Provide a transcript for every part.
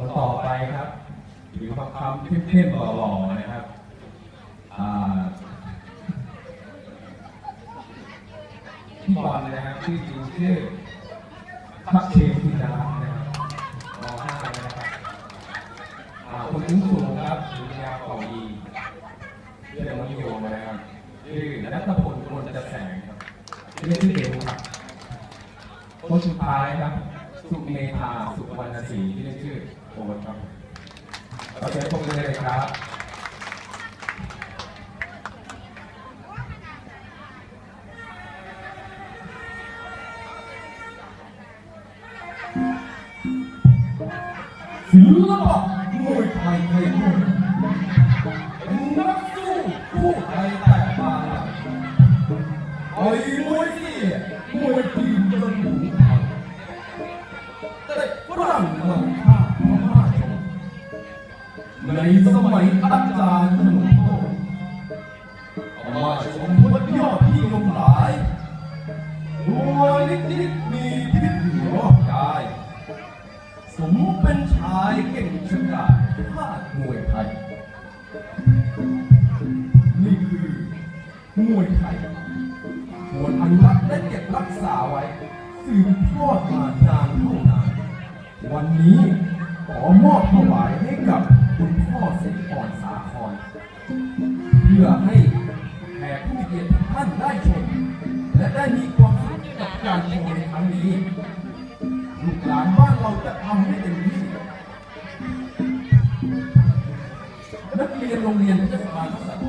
คนต่อไปครับผิวคำๆเข้มๆหล่อๆนะครับพี่บอลนะครับชื่อจริงชื่อพักเชนพิจารัตน์นะครับม .5 นะครับคนอุ้งสูงครับสุริยาเป่าดีเรื่องน้องโยนะครับชื่อนัทพลกมลจะแสงครับเรียกชื่อเดวครับคนสุดท้ายครับ สุเมธาสุวรรณศรีที่เรียกชื่อโอ๊ตครับขอเชิญพบกันเลยครับศิลปะมวยไทยไทยมวยเป็นนักสู้ผู้ไทยแต่บางไอ้มวยที่ย นี่คือมวยไทยควรอนุรักษ์และเก็บรักษาไว้ สืบทอดมานานเท่านาน วันนี้ขอมอบถวายให้กับคุณพ่อเสกอ่อนสาคร เพื่อให้แขกผู้มีเกียรติทุกท่านได้ชม และได้มีความสุขกับการชมในครั้งนี้ รียนโรงเรียนเทศบาลทัศน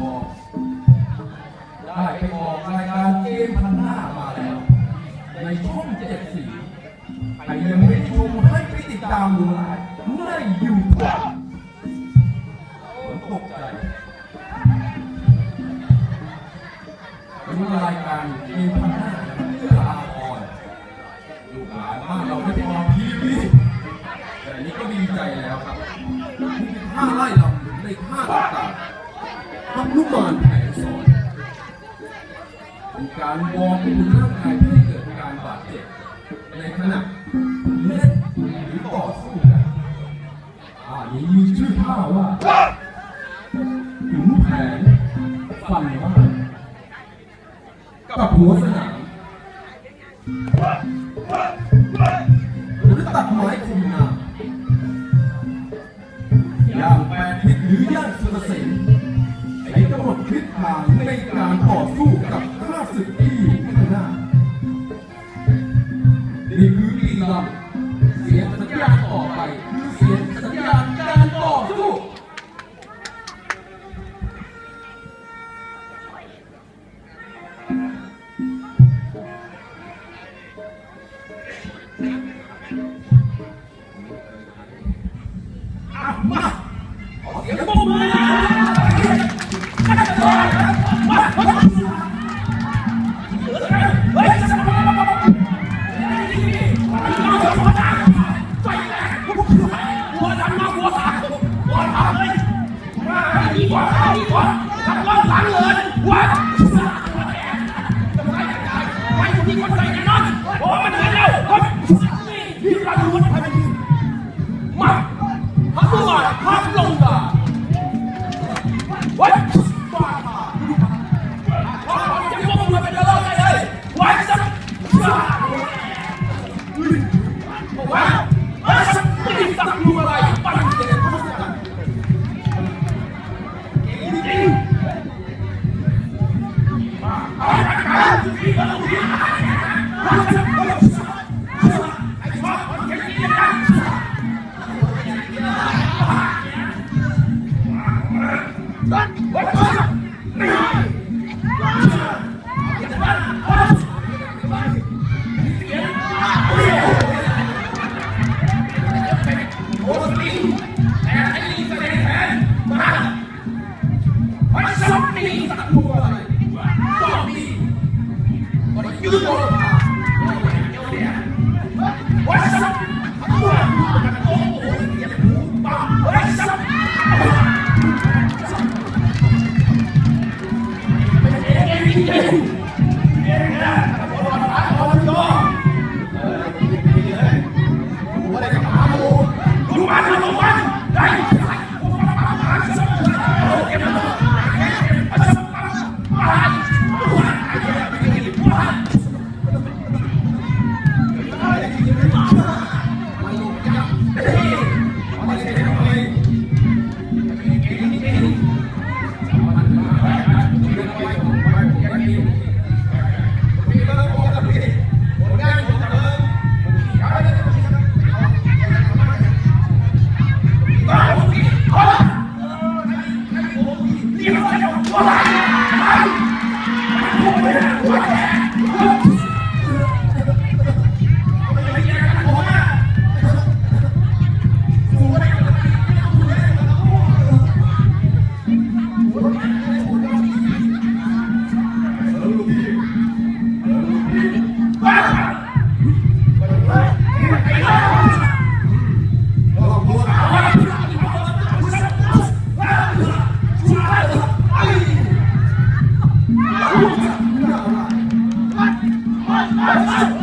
ได้ไปออกรายการเกมพันหน้ามาแล้ว ในช่องเจ็ดสีใครยังไม่ชมให้ไปติดตามดูได้ในยูทูบผมตกใจเป็นรายการเกมพันหน้า การวอร์มบนร่างกายเพื่อให้เกิดการบาดเจ็บในขณะเล่นหรือต่อสู้กันอ่านี้มีชื่อท่าว่าถึงแผนฟันบ้ากับหัวสนามหรือตัดไม้คุมนาย่างแปดทิศหรือย่างสุรเสนใช้กำหนดทิศทางในการต่อสู้กับ สึกที่อยู่ข้างหน้านี่คืออีลำเสียงสัญญาณต่อไปคือเสียงสัญญาณการต่อสู้มาขอเสียงปรบมือ embora, vai. Stop me! Stop me! Thank you. Let's go.